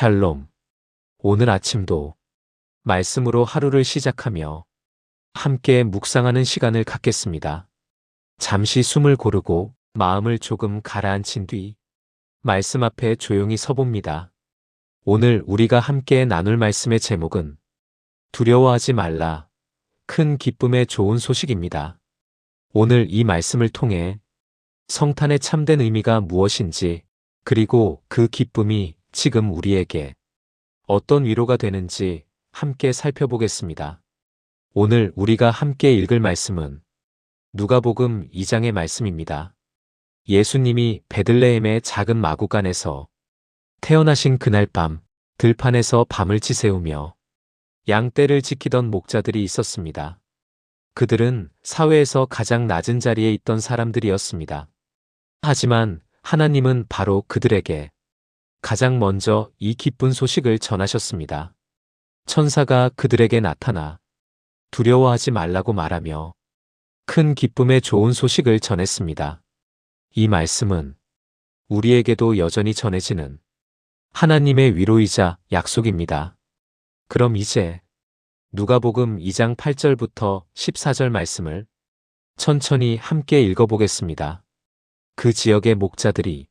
샬롬. 오늘 아침도 말씀으로 하루를 시작하며 함께 묵상하는 시간을 갖겠습니다. 잠시 숨을 고르고 마음을 조금 가라앉힌 뒤 말씀 앞에 조용히 서봅니다. 오늘 우리가 함께 나눌 말씀의 제목은 두려워하지 말라. 큰 기쁨의 좋은 소식입니다. 오늘 이 말씀을 통해 성탄의 참된 의미가 무엇인지 그리고 그 기쁨이 지금 우리에게 어떤 위로가 되는지 함께 살펴보겠습니다. 오늘 우리가 함께 읽을 말씀은 누가복음 2장의 말씀입니다. 예수님이 베들레헴의 작은 마구간에서 태어나신 그날 밤 들판에서 밤을 지새우며 양떼를 지키던 목자들이 있었습니다. 그들은 사회에서 가장 낮은 자리에 있던 사람들이었습니다. 하지만 하나님은 바로 그들에게 가장 먼저 이 기쁜 소식을 전하셨습니다. 천사가 그들에게 나타나 두려워하지 말라고 말하며 큰 기쁨의 좋은 소식을 전했습니다. 이 말씀은 우리에게도 여전히 전해지는 하나님의 위로이자 약속입니다. 그럼 이제 누가복음 2장 8절부터 14절 말씀을 천천히 함께 읽어보겠습니다. 그 지역의 목자들이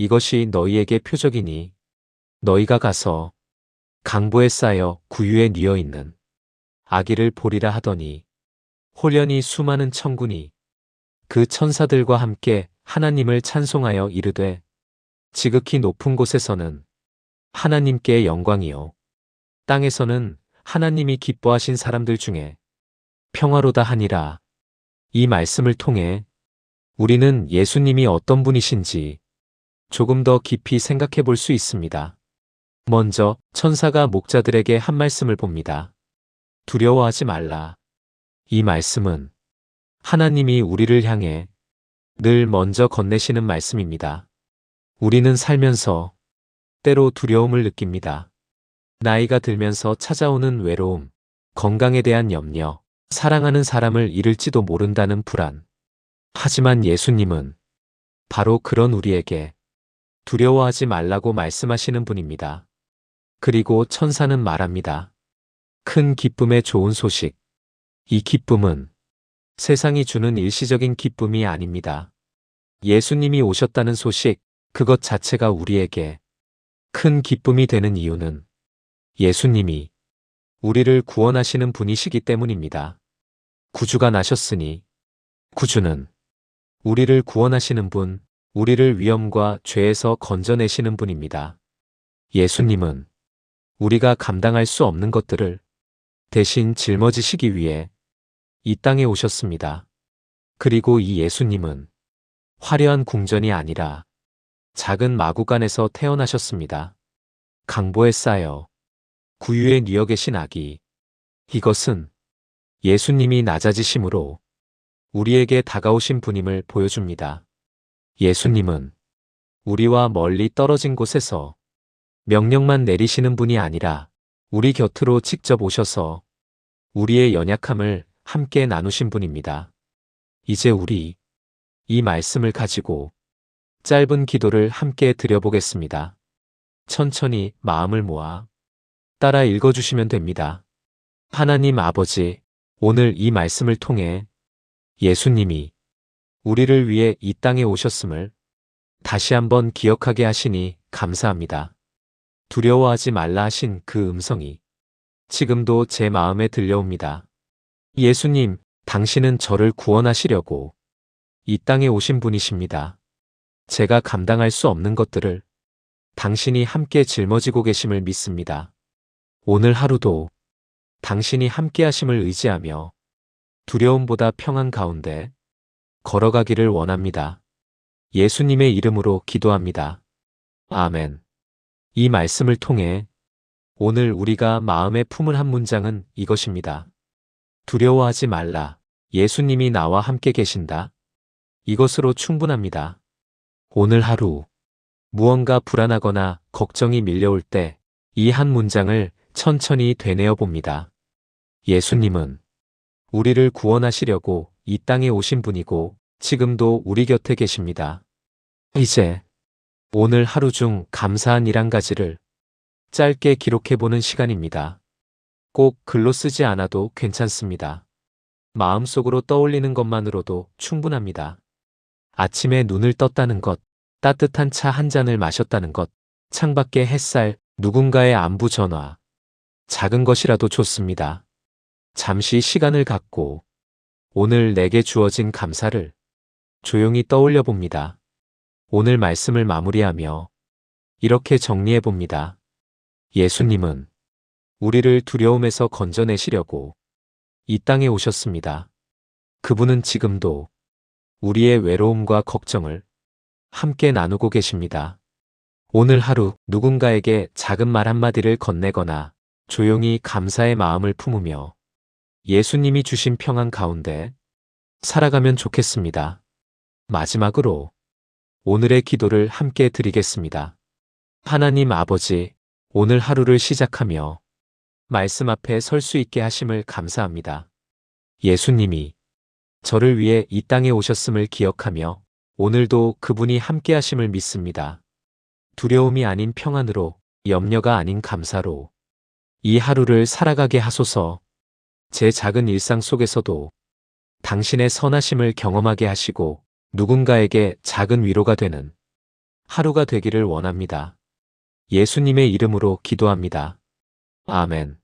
이것이 너희에게 표적이니 너희가 가서 강보에 쌓여 구유에 뉘어 있는 아기를 보리라 하더니 홀연히 수많은 천군이 그 천사들과 함께 하나님을 찬송하여 이르되 지극히 높은 곳에서는 하나님께 영광이요. 땅에서는 하나님이 기뻐하신 사람들 중에 평화로다 하니라. 이 말씀을 통해 우리는 예수님이 어떤 분이신지 조금 더 깊이 생각해 볼 수 있습니다. 먼저 천사가 목자들에게 한 말씀을 봅니다. 두려워하지 말라. 이 말씀은 하나님이 우리를 향해 늘 먼저 건네시는 말씀입니다. 우리는 살면서 때로 두려움을 느낍니다. 나이가 들면서 찾아오는 외로움, 건강에 대한 염려, 사랑하는 사람을 잃을지도 모른다는 불안. 하지만 예수님은 바로 그런 우리에게 두려워하지 말라고 말씀하시는 분입니다. 그리고 천사는 말합니다. 큰 기쁨의 좋은 소식. 이 기쁨은 세상이 주는 일시적인 기쁨이 아닙니다. 예수님이 오셨다는 소식, 그것 자체가 우리에게 큰 기쁨이 되는 이유는 예수님이 우리를 구원하시는 분이시기 때문입니다. 구주가 나셨으니 구주는 우리를 구원하시는 분, 우리를 위험과 죄에서 건져내시는 분입니다. 예수님은 우리가 감당할 수 없는 것들을 대신 짊어지시기 위해 이 땅에 오셨습니다. 그리고 이 예수님은 화려한 궁전이 아니라 작은 마구간에서 태어나셨습니다. 강보에 쌓여 구유에 뉘어 계신 아기. 이것은 예수님이 낮아지심으로 우리에게 다가오신 분임을 보여줍니다. 예수님은 우리와 멀리 떨어진 곳에서 명령만 내리시는 분이 아니라 우리 곁으로 직접 오셔서 우리의 연약함을 함께 나누신 분입니다. 이제 우리 이 말씀을 가지고 짧은 기도를 함께 드려보겠습니다. 천천히 마음을 모아 따라 읽어주시면 됩니다. 하나님 아버지, 오늘 이 말씀을 통해 예수님이 우리를 위해 이 땅에 오셨음을 다시 한번 기억하게 하시니 감사합니다. 두려워하지 말라 하신 그 음성이 지금도 제 마음에 들려옵니다. 예수님, 당신은 저를 구원하시려고 이 땅에 오신 분이십니다. 제가 감당할 수 없는 것들을 당신이 함께 짊어지고 계심을 믿습니다. 오늘 하루도 당신이 함께 하심을 의지하며 두려움보다 평안 가운데 걸어가기를 원합니다. 예수님의 이름으로 기도합니다. 아멘. 이 말씀을 통해 오늘 우리가 마음에 품을 한 문장은 이것입니다. 두려워하지 말라. 예수님이 나와 함께 계신다. 이것으로 충분합니다. 오늘 하루 무언가 불안하거나 걱정이 밀려올 때 이 한 문장을 천천히 되뇌어 봅니다. 예수님은 우리를 구원하시려고 이 땅에 오신 분이고 지금도 우리 곁에 계십니다. 이제 오늘 하루 중 감사한 일 한 가지를 짧게 기록해 보는 시간입니다. 꼭 글로 쓰지 않아도 괜찮습니다. 마음속으로 떠올리는 것만으로도 충분합니다. 아침에 눈을 떴다는 것, 따뜻한 차 한 잔을 마셨다는 것, 창밖의 햇살, 누군가의 안부 전화. 작은 것이라도 좋습니다. 잠시 시간을 갖고 오늘 내게 주어진 감사를 조용히 떠올려 봅니다. 오늘 말씀을 마무리하며 이렇게 정리해 봅니다. 예수님은 우리를 두려움에서 건져내시려고 이 땅에 오셨습니다. 그분은 지금도 우리의 외로움과 걱정을 함께 나누고 계십니다. 오늘 하루 누군가에게 작은 말 한마디를 건네거나 조용히 감사의 마음을 품으며 예수님이 주신 평안 가운데 살아가면 좋겠습니다. 마지막으로 오늘의 기도를 함께 드리겠습니다. 하나님 아버지, 오늘 하루를 시작하며 말씀 앞에 설 수 있게 하심을 감사합니다. 예수님이 저를 위해 이 땅에 오셨음을 기억하며 오늘도 그분이 함께 하심을 믿습니다. 두려움이 아닌 평안으로, 염려가 아닌 감사로 이 하루를 살아가게 하소서 제 작은 일상 속에서도 당신의 선하심을 경험하게 하시고 누군가에게 작은 위로가 되는 하루가 되기를 원합니다. 예수님의 이름으로 기도합니다. 아멘.